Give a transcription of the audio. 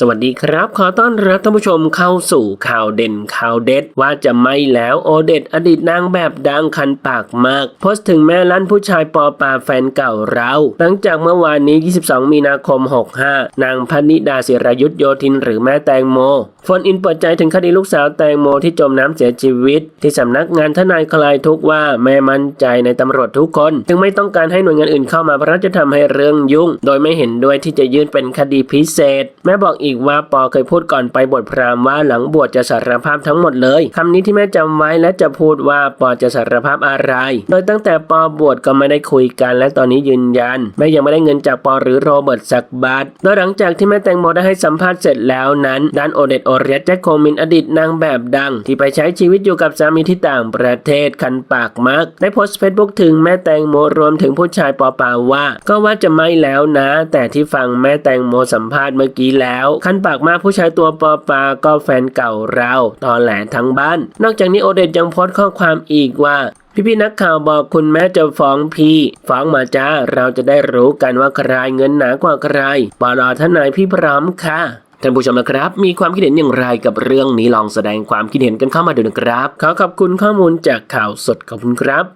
สวัสดีครับ ขอต้อนรับท่านผู้ชมเข้าสู่ข่าวเด่นข่าวเด็ด ว่าจะไม่แล้วโอเด็ดอดีตนางแบบดังคันปากมาก โพสต์ถึงแม่ลั่นผู้ชายปอปาแฟนเก่าเรา หลังจากเมื่อวานนี้ 22 มีนาคม 65 นางพนิดาศิรยุทธโยธินหรือแม่แตงโมโฟนอินเปิดใจถึงคดีลูกสาวแตงโมที่จมน้ำเสียชีวิต ที่สำนักงานทนายคลายทุกว่าแม่มั่นใจในตำรวจทุกคน จึงไม่ต้องการให้หน่วยงานอื่นเข้ามาเพราะจะทำให้เรื่องยุ่ง โดยไม่เห็นด้วยที่จะยื่นเป็นคดีพิเศษ แม่บอกอีีกว่าปอเคยพูดก่อนไปบทพราหมณ์ว่าหลังบวชจะสารภาพทั้งหมดเลยคำนี้ที่แม่จำไว้และจะพูดว่าปอจะสารภาพอะไร โดยตั้งแต่ปอบวชก็ไม่ได้คุยกัน และตอนนี้ยืนยันแม่ยังไม่ได้เงินจากปอหรือโรเบิร์ตสักบาทโดยหลังจากที่แม่แตงโมได้ให้สัมภาษณ์เสร็จแล้วนั้นด้านโอเดตโอเรียสแจ็คโคมินอดีตนางแบบดัง ที่ไปใช้ชีวิตอยู่กับสามีที่ต่างประเทศคันปากมากได้โพสต์เฟซบุ๊กถึงแม่แตงโมรวมถึงผู้ชายปอปาว่า ก็ว่าจะไม่แล้วนะ แต่ที่ฟังแม่แตงโมสัมภาษณ์เมื่อกี้แล้วคันปากมากผู้ชายตัวปอปาก็แฟนเก่าเราตอนแหลทั้งบ้าน นอกจากนี้โอเดตยังโพสต์ข้อความอีกว่าพี่พี่นักข่าวบอกคุณแม่จะฟ้องพี่ ฟ้องมาจ้า เราจะได้รู้กันว่าใครเงินหนากว่าใครปลอทนายพี่พร้อมค่ะท่านผู้ชมนะครับ มีความคิดเห็นอย่างไรกับเรื่องนี้ลองแสดงความคิดเห็นกันเข้ามาดูนะครับ ขอขอบคุณข้อมูลจากข่าวสดขอบคุณครับ